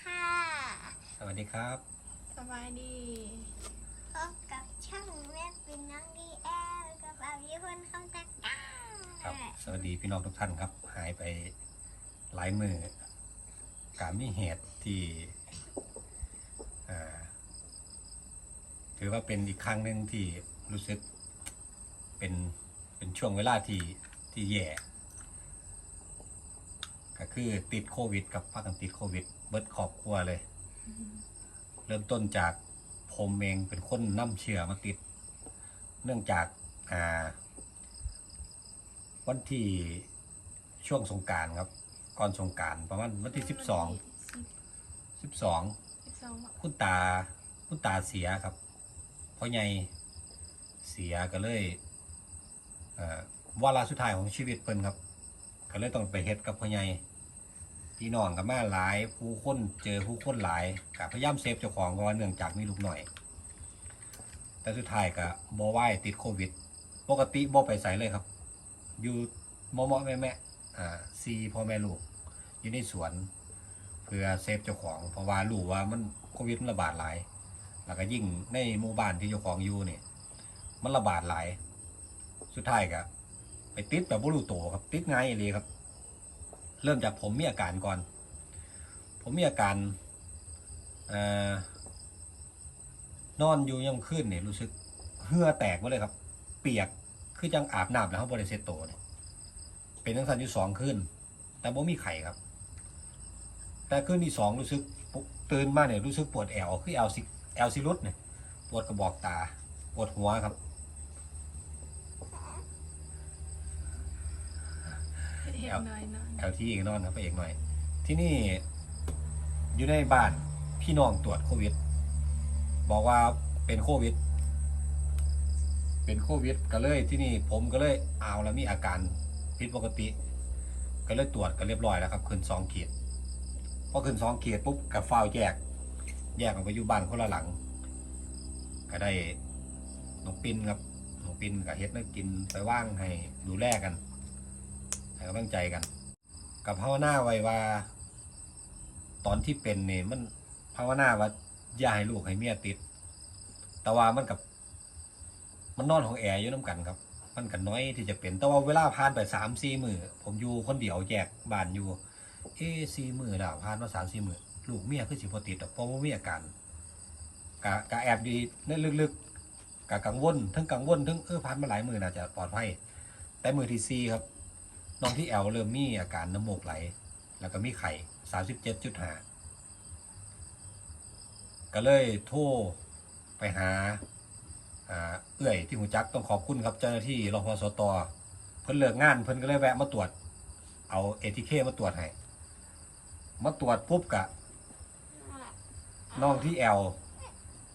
ค่ะ สวัสดีครับ สบายดีพบกับช่องแม่เป็นน้องดีแอลกับอาวิคนคำตักดาครับ สวัสดีพี่น้องทุกท่านครับ หายไปหลายมือการมีเหตุที่อ่าถือว่าเป็นอีกครั้งหนึ่งที่รู้สึกเป็นเป็นช่วงเวลาที่ที่แย่ก็ คือติดโควิด กับพักกันติดโควิด เบิดครอบครัวเลย เริ่มต้นจากผมเองเป็นคนนำเชื้อมาติด เนื่องจากอ่า วันที่ช่วงสงกรารครับ ก่อนสงกรารประมาณวันที่สิบสองสิบสองสิบสองคุณตาคุณตาเสียครับพ่อใหญ่เสียก็เลยเอ่อวาระสุดท้ายของชีวิตเพิ่นครับ ก็เลยต้องไปเฮ็ดกับพ่อใหญ่ พี่น้องกับมาหลายผู้คนเจอผู้คนหลายกับพยายามเซฟเจ้าของเพราะว่าเนื่องจากมีลูกหน่อย แต่สุดท้ายก็บ่ไหวติดโควิด ปกติบ่ไปใส่เลยครับ อยู่มอมอแม่แม่อ่าซีพ่อแม่ลูก อยู่ในสวน เพื่อเซฟเจ้าของเพราะว่ารู้ว่ามันโควิดมันระบาดหลาย แล้วก็ยิ่งในหมู่บ้านที่เจ้าของอยู่เนี่ยมันระบาดหลาย สุดท้ายก็ไปติดแบบบ่รู้ตัวครับ ติดง่ายเลยครับ เริ่มจากผมมีอาการก่อน ผมมีอาการอนอนอยู่ยังขึ้นเนี่ยรู้สึกเหื่อแตกหมาเลยครับ เปียกคือจังอาบน้ำแล้วเขาบริเซตโตเนี่ยเป็นทั้งสันอยู่สองขึ้น แต่บ่มีไข่ครับ แต่ขึ้นที่สองรู้สึกตื่นมาเนี่ยรู้สึกปวดแอวคือแอลซิแอลซิรุสเนี่ยปวดกระบอกตาปวดหัวครับเห็นหน่อยน่อ ยแอลที่อีกนอนครับพระเอกหน่อย ที่นี่อยู่ในบ้านพี่น้องตรวจโควิด บอกว่าเป็นโควิด เป็นโควิดก็เลยที่นี่ผมก็เลยเอาแล้วมีอาการผิดปกติ ก็เลยตรวจกันเรียบร้อยแล้วครับขึ้นสองขีดพอขึ้นสองขีดปุ๊บกับฟ้าวแยก แยกออกไปอยู่บ้านคนละหลัง ก็ได้น้องปินครับน้องปินกับเฮ็ดนักกินไปว่างให้ดูแลกันให้กำลังใจกัน กับภาวนาไว้ว่า ตอนที่เป็นเนี่ยมันภาวนาว่าอย่าให้ลูกให้เมียติด แต่ว่ามันกับ มันนอนของแอร์อยู่น้ำกันครับ มันกันน้อยที่จะเป็น แต่ว่าเวลาผ่านไปสามสี่มือผมอยู่คนเดียวแยกบ้านอยู่ เอ้สี่มือแล้วผ่านมาสามสี่มือลูกเมียคือสิบติดอะเพราะว่ามีอาการกะกะแอบดีในลึกๆกะกังวลทั้งกังวลทั้งเออผ่านมาหลายมือน่าจะปลอดภัยแต่มือที่สี่ครับ น้องที่แอลเริ่มมีอาการน้ำมูกไหล แล้วก็มีไข่สามสิบเจ็ดจุดห้าก็เลยโทรไปหาอ่าเอื้อยที่หูจักต้องขอบคุณครับเจ้าหน้าที่รพสตเพิ่นเลิกงานเพิ่นก็เลยแวะมาตรวจ เอาเอทีเคมาตรวจให้มาตรวจปุ๊บกะน้องที่แอล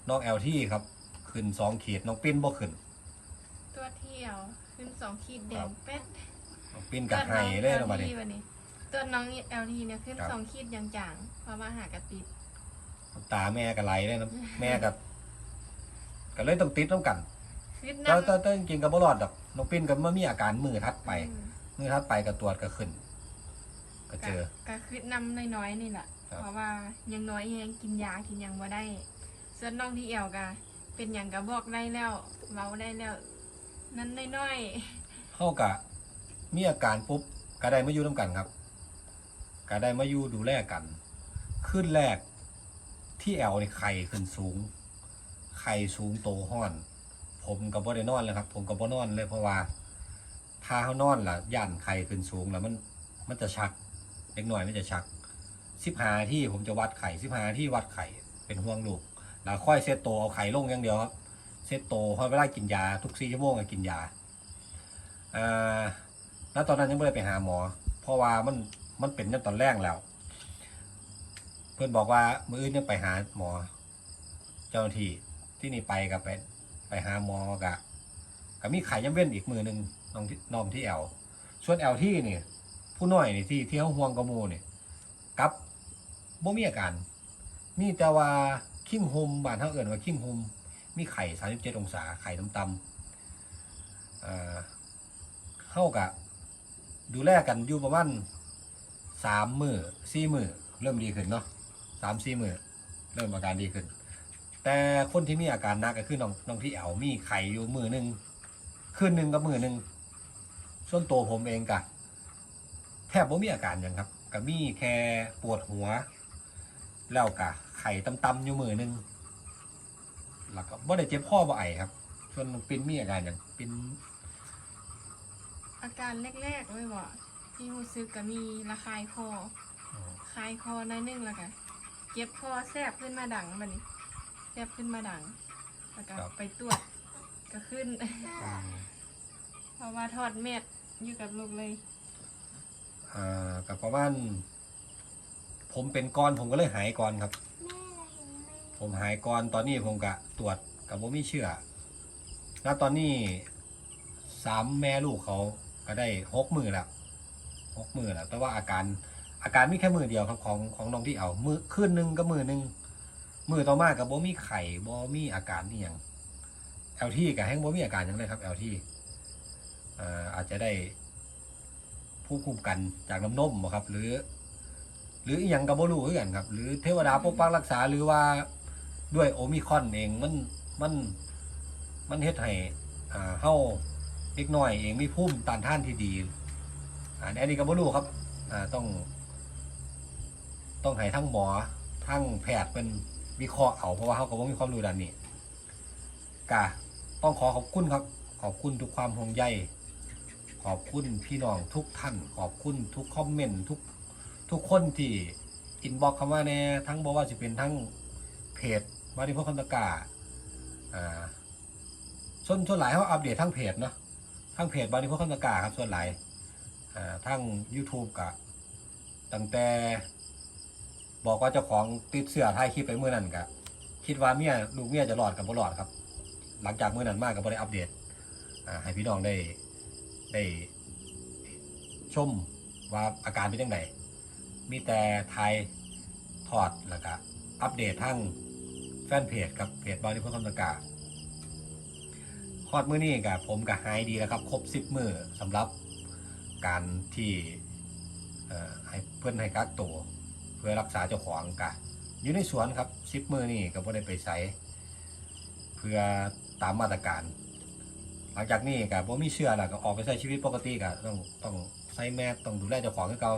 น้องแอลที่ครับขึ้นสองขีดน้องปิ้นบ่ขึ้น ตัวเที่ยวขึ้นสองขีดแดครังบเป็ดน้อง ปิ้นกะไห้เลยลงมาดิวันนี้ตัวน้องเอลทีเนี่ยขึ้นครับ สองขีดอย่างจางๆเพราะว่าหากระติดน้ำตาแม่ก็ไหลเลยนะแม่กับก็เลยต้องติดต้องกันขึ้นแต่น้ำแต่แต่จริงๆก็บ่รอดดอกน้องปิ้นก็มามีอาการมือทัดไป อืมมือทัดไปก็ตรวจก็ขึ้น ก็เจอ ก็ขึ้นน้ำน้อยๆนี่แหละครับ เพราะว่ายังน้อยยังกินยากินหยังบ่ได้ส่วนน้องที่เอวก็เป็นอย่างก็บอกได้แล้วเว้าได้แล้ว นั้นน้อยเฮากะ มีอาการปุ๊บก็ได้มาอยู่น้ำกันครับก็ได้มาอยู่ดูแลกันขึ้นแรกที่แอลนี่ไข่ขึ้นสูง ไข่สูงโตห้อน ผมก็บ่ได้นอนเลยครับ ผมก็บ่นอนเลยเพราะว่าถ้าเขานอนล่ะย่านไข่ขึ้นสูงแล้วมันมันจะชักเล็กหน่อยมันจะชักสิบหาที่ผมจะวัดไข่สิบหาที่วัดไข่เป็นห่วงลูกแล้วค่อยเซตโตเอาไข่ลงอย่างเดียวครับเซตโตวพอเวลากินยาทุกสี่ชั่วโมงกินยาอ่า แล้วตอนนั้นยังไม่ได้ไปหาหมอ เพราะว่ามันมันเป็นตั้งตอนแรกแล้ว เพื่อนบอกว่ามืออื่นยังไปหาหมอ เจ้าหน้าที่ที่นี่ไปกับไปไปหาหมอกะก็มีไข่ยังเว้นอีกมือหนึ่งน้องที่น้องที่แอลส่วนแอลที่นี่ผู้น้อยนี่ที่ที่เขาห่วงกระมูนี่กับบ่มีอาการมีแต่ว่าคิงฮุมบานเขาเอื่นว่าคิงฮุมมีไข่สามสิบเจ็ดองศาไข่ต่ำๆเข้ากะ ดูแลกันอยู่ประมาณสามมือสี่มือเริ่มดีขึ้นเนาะสามสี่มือเริ่มอาการดีขึ้น แต่คนที่มีอาการหนักก็คือน้องน้องที่แอวมีไข่อยู่มือหนึ่งคืนหนึ่งกับมือหนึ่งส่วนตัวผมเองกะแทบไม่มีอาการอย่างครับก็มีแค่ปวดหัว แล้วกะไข่ตำๆอยู่มือหนึ่งแล้วก็บ่ได้เจ็บข้อบ่ไอครับ ส่วนปินมีอาการอย่างปิน อาการแรกๆเลยว่าที่รู้สึกก็มีระคายคอคลายคอหน้อยหนึงแล้วก็เก็บคอแซบขึ้นมาดังบัดนี้แซบขึ้นมาดังแล้วก็ไปตรวจก็ขึ้น เพราะว่าทอดเม็ดอยู่กับลูกเลย อ่ากับประมาณผมเป็นก้อนผมก็เลยหายก่อนครับแม่เราเห็นไหมผมหายก่อนตอนนี้ผมกะตรวจกับผมไม่เชื่อ แล้วตอนนี้สามแม่ลูกเขา ก็ได้หกมือแล้วหกมือแล้ว แต่ว่าอาการอาการมีแค่มือเดียวครับของของน้องที่เอา มือขึ้นหนึ่งก็มือหนึ่งมือต่อมากับโบมีไข่โบมีอาการนี่ยังเอลที่กับแห้งโบมีอาการยังเลยครับเอลที่อาจจะได้ผู้คุมกันจากน้ำนมครับ หรือ หรืออหยังกับโบลูคือกันครับ หรือเทวดาปกปักรักษาหรือว่าด้วยโอมิคอนเองมันมันมันเฮ็ดให้อ่เฮา เล็กน้อยเองมีภูมิต้านท่านที่ดีอ่าอันนี้ก็บ่รู้ครับอ่าต้อง ต้องให้ทั้งหมอทั้งแพทย์เป็นวิเคราะห์เอาเพราะว่าเขาก็บ่มีความรู้ด้านนี้กะต้องขอขอบคุณครับ ขอบคุณทุกความห่วงใยขอบคุณพี่น้องทุกท่าน ขอบคุณทุกคอมเมนต์ทุกทุกคนที่อินบ็อกเข้ามาในทั้งบอกว่าจะเป็นทั้งเพจมาริโพคันตกาอ่าส่วนส่วนหลายเขาอัปเดตทั้งเพจเนาะ ทั้งเพจบาริโพคันตกาครับส่วนหลายอ่าทั้ง YouTube กับตั้งแต่ บอกว่าเจ้าของติดเสื้อถ่ายคลิปไปเมื่อนั้นกะคิดว่าเมียลูกเมียจะรอดกับบ่รอดครับ หลังจากเมื่อนั้นมากก็บ่ได้อัปเดตอ่าให้พี่น้องได้ได้ชมว่าอาการเป็นยังไงมีแต่ไทยถอดแล้วก็อัปเดตทั้งแฟนเพจกับเพจบริพคำตะกา ฮอดมือนี้กับผมกับหายดีแล้วครับครบสิบมือสำหรับการที่ให้เพื่อนให้กักตัวเพื่อรักษาเจ้าของกะอยู่ในสวนครับสิบมือนี่ก็บ่ได้ไปใส่เพื่อตามมาตรการ หลังจากนี้กับผมมีเชื่อแล้วก็ออกไปใช้ชีวิตปกติก็ต้องต้องใส่แมสต้องดูแลเจ้าของให้เก่า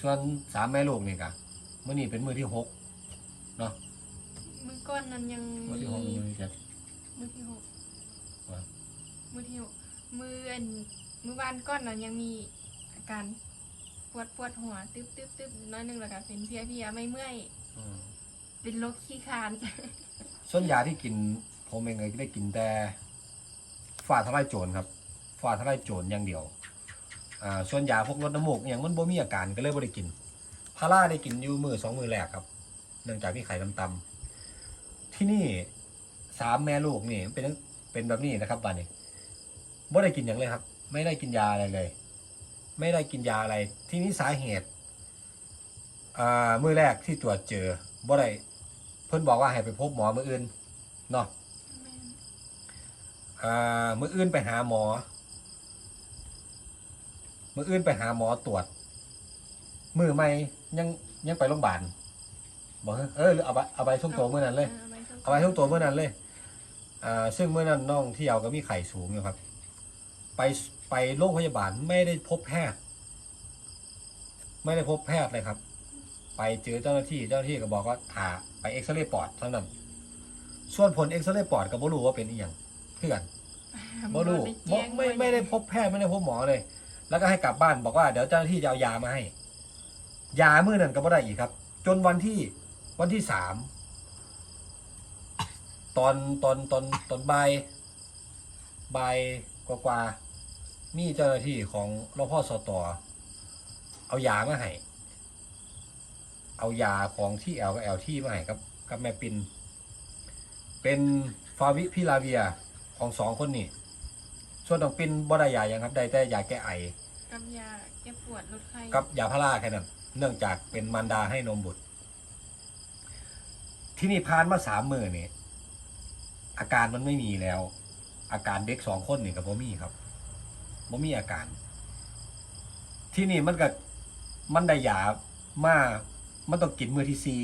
ส่วนสามแม่ลูกนี่กะเมื่อนี้เป็นมือที่หกเนาะมือก้อนนั้นยังมือที่หกมือที่เจ็ดมือที่หก มือที่หกมืออันมือวานก้อนนั้นยังมีอาการปวดปวดหัวตึ๊บตึ๊บตึ๊บน้อยหนึงแล้วก็เป็นเพลียเพลียไม่เมื่อยอืมเป็นโรคขี้คาน ส่วนยาที่กินผมเองก็ได้กินแต่ฝ่าทลายโจรครับฝ่าทลายโจรอย่างเดียวอ่าส่วนยาพวกลดน้ำมูกอหย่างมันบ่มีอาการก็เลยบ่ได้กินพาราได้กินอยู่มือสองมือแรกครับ เนื่องจากมีไข่ตำๆที่นี่สามแม่ลูกนี่เป็นเป็นแบบนี้นะครับบ้านนี้ บ่ได้กินอย่างเลยครับ ไม่ได้กินยาอะไรเลย ไม่ได้กินยาอะไร ที่นี้สาเหตุอ่ามือแรกที่ตรวจเจอบ่ได้เพิ่นบอกว่าให้ไปพบหมอมืออื่นเนาะอ่ามืออื่นไปหาหมอ มืออื่นไปหาหมอตรวจ มือไม่ยังยังไปโรงพยาบาลบอกเออหรือเอาไปเอาไปทุกตัวเมื่อนั้นเลย เอาไปทุกตัวเมื่อนั้นเลยอ่าซึ่งเมื่อนั้นน้องที่เอาก็มีไข่สูงอยู่ครับ ไปไปโรงพยาบาลไม่ได้พบแพทย์ ไม่ได้พบแพทย์เลยครับ ไปเจอเจ้าหน้าที่เจ้าหน้าที่ก็บอกว่าผ่าไปเอ็กซเรย์ปอดเท่านั้น ส่วนผลเอ็กซเรย์ปอดก็บ่รู้ว่าเป็นอีหยังเพื่อนบ่รู้บ่ไม่ไม่ได้พบแพทย์ไม่ได้พบหมอเลย แล้วก็ให้กลับบ้านบอกว่าเดี๋ยวเจ้าหน้าที่จะเอายามาให้ ยามื้อนั้นก็บ่ได้อีกครับ จนวันที่วันที่สามตอนตอนตอนตอนบ่ายบ่ายกว่าๆ มีเจ้าหน้าที่ของรพสตเอายามาให้เอายาของที่แอลกับแอลที่มาให้กับกับแม่ปินเป็นฟาวิพิลาเวียของสองคนนี่ส่วนน้องปินบ่ได้ยาหยังครับได้แต่ยาแก้ไอกับยาแก้ปวดลดไข้กับยาพาราแค่นั้นเนื่องจากเป็นมารดาให้นมบุตร ที่นี่พานมาสามมือนี่อาการมันไม่มีแล้ว อาการเด็กสองคนนี่กับบ่มีครับ บ่มีอาการ ที่นี่มันก็มันได้ยามามันต้องกินมือที่ซี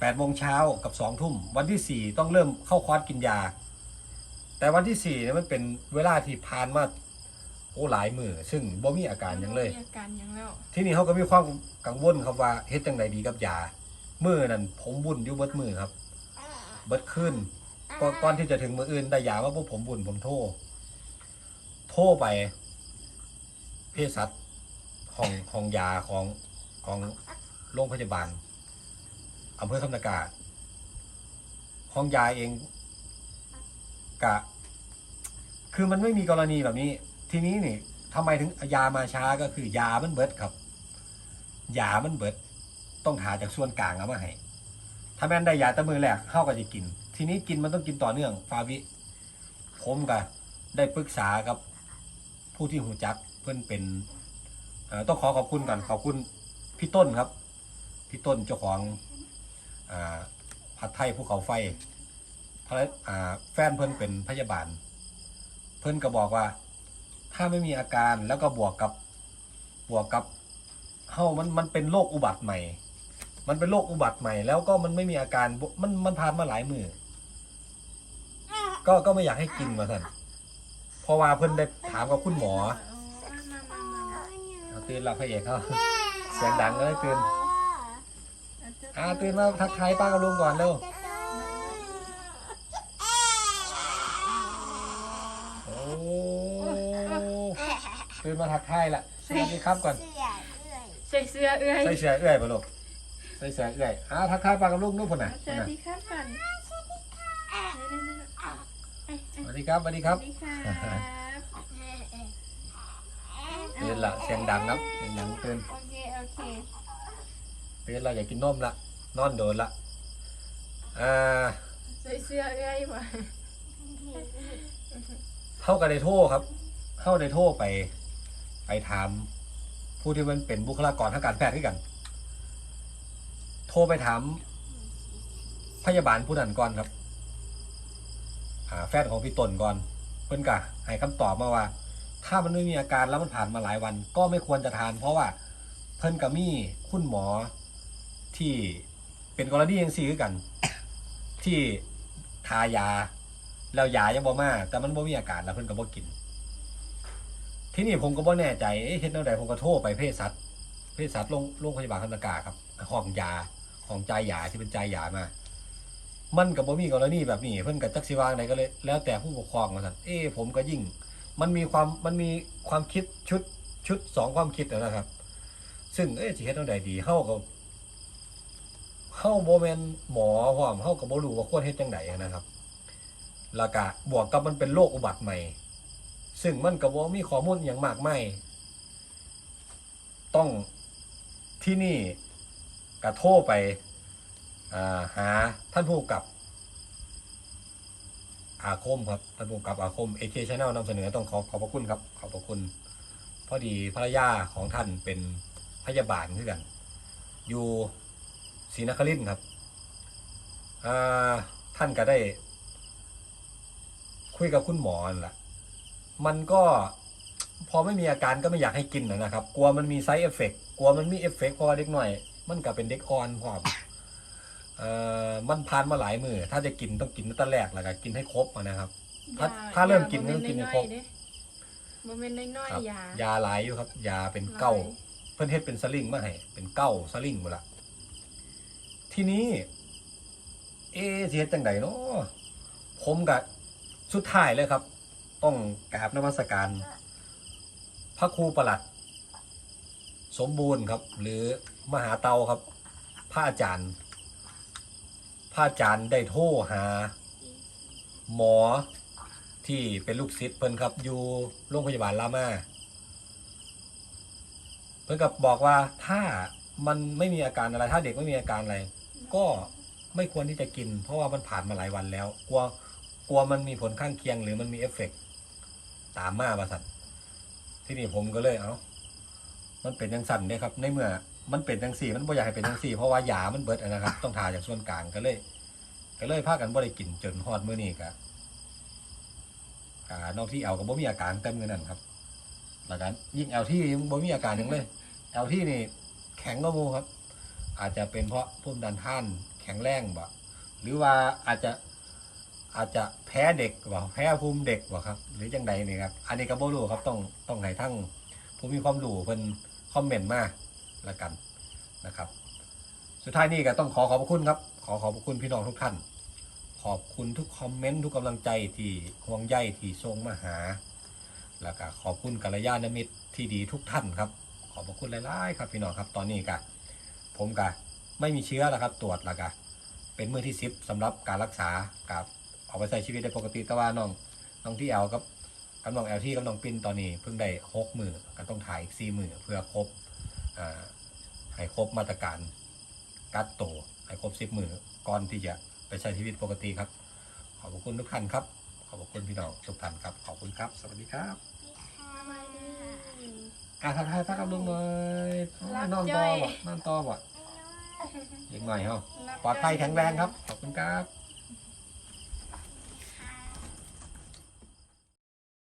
แปดโมงเช้ากับสองทุ่ม วันที่สี่ต้องเริ่มเข้าคอร์สกินยา แต่วันที่สี่เนี่ยมันเป็นเวลาที่ผ่านมาโอ้หลายมือซึ่งบ่มีอาการหยังเลย มีอาการหยังแล้วที่นี่เขาก็มีความกังวลครับว่าเฮ็ดจังไดดีกับยามือนั่นผมบุญอยู่เบิดมือครับ เบิดขึ้นก่อนก่อนที่จะถึงมืออื่นได้ยาว่าพวกผมบุญผมโทรโทรไปเภสัชของของยาของของโรงพยาบาลอำเภอคำนากาของยาเองกะ คือมันไม่มีกรณีแบบนี้ ทีนี้นี่ทำไมถึงยามาช้าก็คือยามันเบิดครับ ยามันเบิด ต้องหาจากส่วนกลางเอามาให้ถ้าแม่นได้ยาตะมือแรกเข้าก็จะกิน ทีนี้กินมันต้องกินต่อเนื่อง ฟาวิ ผมก็ได้ปรึกษากับ ผู้ที่หูจักเพื่อนเป็นต้องขอขอบคุณก่อนขอบคุณพี่ต้นครับ พี่ต้นเจ้าของอผัดไทยภูเขาไฟภรรยอ่าแฟนเพื่อนเป็นพยาบาล เพื่อนก็บอกว่า ถ้าไม่มีอาการแล้วก็บวกกับบวกกับเฮ้ามันมันเป็นโรคอุบัติใหม่ มันเป็นโรคอุบัติใหม่ แล้วก็มันไม่มีอาการมันมันผ่านมาหลายมือก็ก็ไม่อยากให้กินมาสั่น เพราะว่าเพิ่นได้ถามกับคุณหมอมามามามาเอาตื่นละพระเอกเขาเสียงดังเลยตื่นอ่าตื่นมาทักทายป้ากับลุงก่อนเร็วโอ้ตื่นมาทักทายละสวัสดีครับก่อนเสื้อเอื่อยใส่เสื้อเอื้อยใส่เสื้อเอื้อยปะลูกใส่เสื้อเอื้อยอ่าทักทายป้ากับลุงนู่นพุ่นน่ะสพุ่นวัสน่ะ ดีครับก่อน สวัส ดีครับสวัสดีครับสวัสดีครับตื่นละเสียงดังครับเสียงดังตื่นโอเคโอเคตื่นละอยากกินนมละนอนโดนละอ่าใส่เสื้อเอื้อยว่ะเข้ากันในโทรครับ เข้าในโทรไป ไปถาม ผู้ที่มันเป็นบุคลากรทางการแพทย์ด้วยกัน โทรไปถาม พยาบาลผู้นั้นก่อนครับอ่า แฟนของพี่ตนก่อน เพิ่อนกะให้คำตอบมาว่า ถ้ามันไม่มีอาการแล้วมันผ่านมาหลายวัน ก็ไม่ควรจะทาน เพราะว่าเพิ่นกับมี่คุณหมอที่เป็นกรณียังซีคือกัน ที่ทายา แล้วยายังบ่มา แต่มันบ่มีอาการแล้วเพิ่นก็บ่กิน ที่นี่ผมก็บ่แน่ใจเอ๊ะเฮ็ดแนวใดผมก็โทรไปเภสัชเภสัชโรงโรงพยาบาลคำตากาครับห้องยาของจ่ายยาที่เป็นจ่ายยามา มันก็บ่มีกรณีแบบนี้เพิ่นก็จักสิวางไหนก็เลย แล้วแต่ผู้ปกครองว่าซั่นเอ๊ะผมก็ยิ่ง มันมีความมันมีความคิดชุดชุดสองความคิดนะครับ ซึ่งเอ๊ะสิเฮ็ดแนวใดดีเฮาก็เฮาบ่แม่นหมอพร้อมเฮาก็บ่รู้ว่าควรเฮ็ดจังไดนะครับแล้วก็บวกกับมันเป็นโรคอุบัติใหม่ ซึ่งมันก็บ่มีข้อมูลอย่างมากไม่ต้องที่นี่กระโทรไป หาท่านผู้กำกับ อาคมครับท่านผู้กำกับอาคมเอเคชแนลนำเสนอต้องขอขอบพระคุณครับ ขอบพระคุณ พอดีภรรยาของท่านเป็นพยาบาลคือกัน อยู่ศรีนครินทร์ครับท่านก็ได้ คุยกับคุณหมอนั่นแหละมันก็พอไม่มีอาการก็ไม่อยากให้กินนะครับ กลัวมันมีไซ d ์เอฟเฟกกลัวมันมีเอฟเฟกเพราะเด็กหน่อย มันก็เป็นเด็กอ่อนพร้อม เอ่อมันผ่านมาหลายมือถ้าจะกินต้องกินตั้งแต่แรกแล้วก็กินให้ครบอะนะครับ ถ้าถ้าเริ่มกินก็ต้องกินให้ครบบ่แม่นน้อยครับๆยา ยาหลายอยู่ครับ ยาเป็นเก้าเพิ่นเฮ็ดเป็นสลิงมาให้เป็นเก้าสลิงหมดละทีนี้ เอะสิเฮ็ดจังไดเนาะผมกับสุดท้ายเลยครับ ต้องกราบนมัสการ พระครูประหลัด สมบูรณ์ครับ หรือมหาเตาครับ พระอาจารย์ พระอาจารย์ได้โทรหา หมอที่เป็นลูกศิษย์เพิ่นครับ อยู่โรงพยาบาลรามา เพื่อนกับบอกว่าถ้ามันไม่มีอาการอะไร ถ้าเด็กไม่มีอาการอะไร ก็ไม่ควรที่จะกิน เพราะว่ามันผ่านมาหลายวันแล้ว กลัวกลัวมันมีผลข้างเคียงหรือมันมีเอฟเฟกต์ตามมาประสันที่นี่ผมก็เลยเอามันเป็นจังสั่นเนี่ยครับ ในเมื่อ มันเป็นจังสี่ มันบ่อยากให้เป็นจังสี่ เพราะว่ายามันเบิดอะนะครับ ต้องทาจากส่วนกลางก็เลย ก็เลยพากันบ่ได้กินจนฮอดมื้อนี้กะกะนอกที่เอาก็บ่มีอาการเต็มเงินนั่นครับแล้วกันยิ่งเอลที่ยังบ่มีอาการหยังเลยเอลที่นี่แข็งก็มูครับ อาจจะเป็นเพราะพุ่มดันท่านแขแข็งแรงบ่หรือว่าอาจจะอาจจะแพ้เด็กบ่แพ้ภูมิเด็กบ่ครับ หรือจังใดนี่ครับ อันนี้ก็บ่รู้ครับต้องต้องให้ทั้งผู้มีความรู้เพิ่นคอมเมนต์มา ละกันนะครับ สุดท้ายนี้ก็ต้องขอขอบคุณครับ ขอขอบคุณพี่น้องทุกท่าน ขอบคุณทุกคอมเมนต์ทุกกำลังใจที่ห่วงใยที่ส่งมาหา แล้วก็ขอบคุณกัลยาณมิตรที่ดีทุกท่านครับ ขอบคุณหลายๆครับพี่น้องครับตอนนี้ก็ผมก็ไม่มีเชื้อแล้วครับตรวจแล้วก็เป็นมือที่สิบสำหรับการรักษากับเอาไปใช้ชีวิตได้ปกติแต่ว่าน้องน้องที่แอลกับกับน้องแอลที่กับน้องปินตอนนี้เพิ่งได้หกมือก็ต้องถ่ายอีกสี่มือเพื่อครบ ให้ครบมาตรการกัดโตให้ครบสิบมือก่อนที่จะไปใช้ชีวิตปกติครับ ขอบคุณทุกท่านครับ ขอบคุณพี่น้องทุกท่านครับ ขอบคุณครับ สวัสดีครับอะทักทายพักกับลุงหน่อยโอ้ยนอนต่อบ่นอนต่อบ่เด็กหน่อยเฮาปลอดภัยแข็งแรงครับ ขอบคุณครับ